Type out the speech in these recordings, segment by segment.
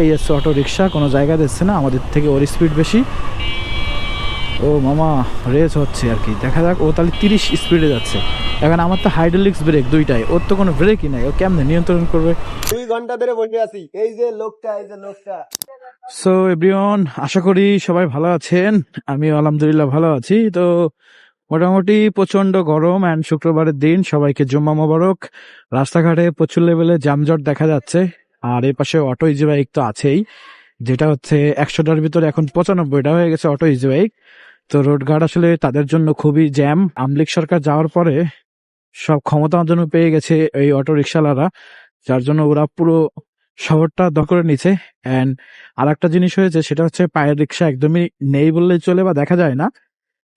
এই এসছে auto rickshaw কোনো জায়গা দিচ্ছে না আমাদের থেকে ওর স্পিড বেশি। ও মামা রেস হচ্ছে আর কি। দেখা যাক ও তাহলে তিরিশ স্পিডে যাচ্ছে। এখন আমার তো হাইড্রোলিক্স ব্রেক দুইটাই ওর তো কোনো ব্রেকই নাই। ও কেমনে নিয়ন্ত্রণ করবে? দুই ঘণ্টা ধরে বসে আছি। এই যে লোকটা এই যে লোকটা। সো এভরিওয়ান আশা করি সবাই ভালো আছেন। আমি আলহামদুলিল্লাহ ভালো আছি। তো মোটামুটি প্রচণ্ড গরম অ্যান্ড শুক্রবারের দিন। সবাইকে জুম্মা মোবারক। রাস্তাঘাটে প্রচুর লেভেলে জামজট দেখা যাচ্ছে। আর এই পাশে অটো ইজি বাইক তো আছেই, যেটা হচ্ছে একশোটার ভিতরে এখন পঁচানব্বইটা হয়ে গেছে অটো ইজি বাইক তো রোড ঘাট আসলে তাদের জন্য খুবই জ্যাম আমলিক সরকার যাওয়ার পরে সব ক্ষমতা জন্য পেয়ে গেছে এই অটো রিক্সাওয়ালারা যার জন্য ওরা পুরো শহরটা দখল নিচ্ছে অ্যান্ড আর একটা জিনিস হয়েছে, সেটা হচ্ছে পায়ের রিক্সা একদমই নেই বললেই চলে বা দেখা যায় না।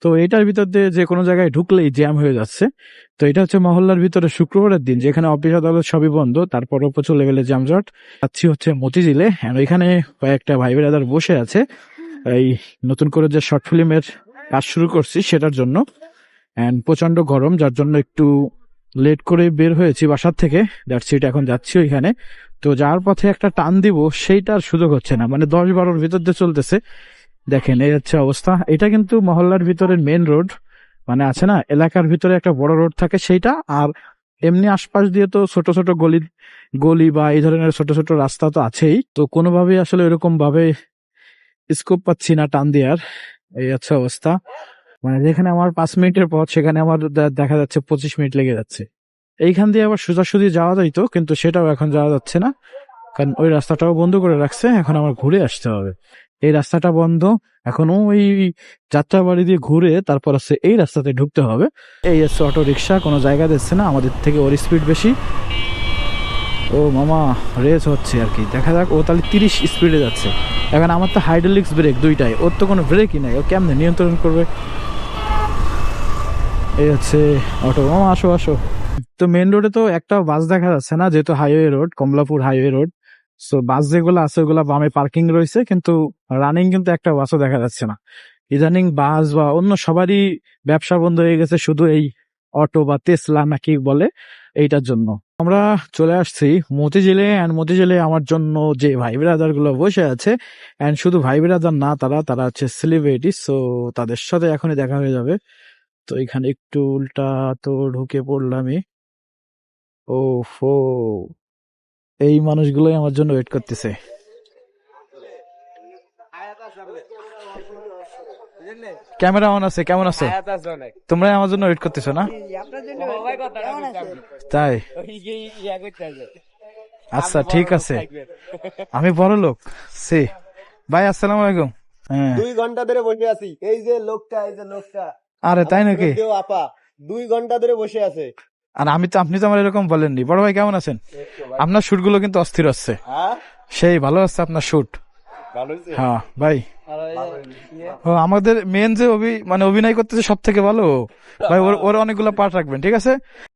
তো এটার ভিতর দিয়ে যে কোনো জায়গায় ঢুকলেই জ্যাম হয়ে যাচ্ছে। তো এটা হচ্ছে মহল্লার ভিতরে শুক্রবারের দিন, যেখানে অফিস আদালত সবই বন্ধ, তারপরও প্রচুর লেভেলে জ্যামজট যাচ্ছি হচ্ছে মতিঝিলে ওইখানে কয়েকটা ভাই বেড়াদার বসে আছে। এই নতুন করে যে শর্ট ফিল্মের কাজ শুরু করছি সেটার জন্য। অ্যান্ড প্রচণ্ড গরম, যার জন্য একটু লেট করে বের হয়েছি বাসার থেকে। দ্যাটস ইট এখন যাচ্ছি ওইখানে। তো যার পথে একটা টান দিব, সেইটার সুযোগ হচ্ছে না। মানে দশ বারোর ভিতর দিয়ে চলতেছে। দেখেন, এই হচ্ছে অবস্থা। এটা কিন্তু মহল্লার ভিতরের মেন রোড মানে আছে না, এলাকার ভিতরে একটা বড় রোড থাকে সেইটা, আর এমনি আশপাশ দিয়ে তো ছোট ছোট গলি গলি বা এই ধরনের ছোট ছোট রাস্তা তো আছেই। তো কোনোভাবেই আসলে এরকম ভাবে স্কোপ পাচ্ছি না টান দেওয়ার। এই হচ্ছে অবস্থা। মানে যেখানে আমার পাঁচ মিনিটের পথ, সেখানে আমার দেখা যাচ্ছে পঁচিশ মিনিট লেগে যাচ্ছে। এইখান দিয়ে আবার সোজাসুজি যাওয়া যাইতো কিন্তু সেটাও এখন যাওয়া যাচ্ছে না। কারণ ওই রাস্তাটাও বন্ধ করে রাখছে, এখন আমার ঘুরে আসতে হবে। এই রাস্তাটা বন্ধ। এখন ওই যাত্রা বাড়ি দিয়ে ঘুরে তারপর হচ্ছে এই রাস্তাতে ঢুকতে হবে। এই হচ্ছে অটো রিক্সা কোনো জায়গা দিচ্ছে না, আমাদের থেকে ওর স্পিড বেশি। ও মামা রেস হচ্ছে আর কি। দেখা যাক, ও তাহলে তিরিশ স্পিডে যাচ্ছে। এখন আমার তো হাইড্রোলিক্স ব্রেক দুইটাই, ওর তো কোনো ব্রেকই নাই, ও কেমনে নিয়ন্ত্রণ করবে? এই হচ্ছে অটো মামা, আসো আসো। তো মেন রোডে তো একটা বাস দেখা যাচ্ছে না, যেহেতু highway road Kamalapur highway road so bus যেগুলো আছে, ওগুলো বামে পার্কিং রয়েছে, কিন্তু রানিং কিন্তু একটা বাসও দেখা যাচ্ছে না। ইদানিং বাস বা অন্য সবারই ব্যবসা বন্ধ হয়ে গেছে, শুধু এই অটো বা তেসলা নাকি বলে, এইটার জন্য। আমরা চলে আসছি মতিঝিলে অ্যান্ড মতিঝিলে আমার জন্য যে ভাই ব্রাদারগুলো বসে আছে অ্যান্ড শুধু ভাই ব্রাদার না, তারা তারা হচ্ছে সেলিব্রিটি সো তাদের সাথে এখনই দেখা হয়ে যাবে। তো এখানে একটু উল্টা তো ঢুকে পড়লামই। ও ফো এই মানুষগুলোই আমার জন্য ওয়েট করতেছে। ক্যামেরা অন আছে কেমন আছে? তোমরা আমার জন্য ওয়েট করতেছো না? তাই? আচ্ছা ঠিক আছে। আমি বড় লোক সে। ভাই আসসালামু আলাইকুম। হ্যাঁ। দুই ঘণ্টা ধরে বসে আছি। এই যে লোকটা এই যে লোকটা। আরে তাই নাকি? আপা দুই ঘণ্টা ধরে বসে আছে। আর আমি তো আপনি তো আমার এরকম বলেননি। বড় ভাই কেমন আছেন? আপনার শুটগুলো কিন্তু অস্থির হচ্ছে। হ্যাঁ? সেই ভালো আছে আপনার শুট হ্যাঁ ভাই। ও আমাদের মেন যে অভি মানে অভিনয় করতেছে সব থেকে ভালো। ভাই ওর ওর অনেকগুলো পার্ট রাখবেন ঠিক আছে?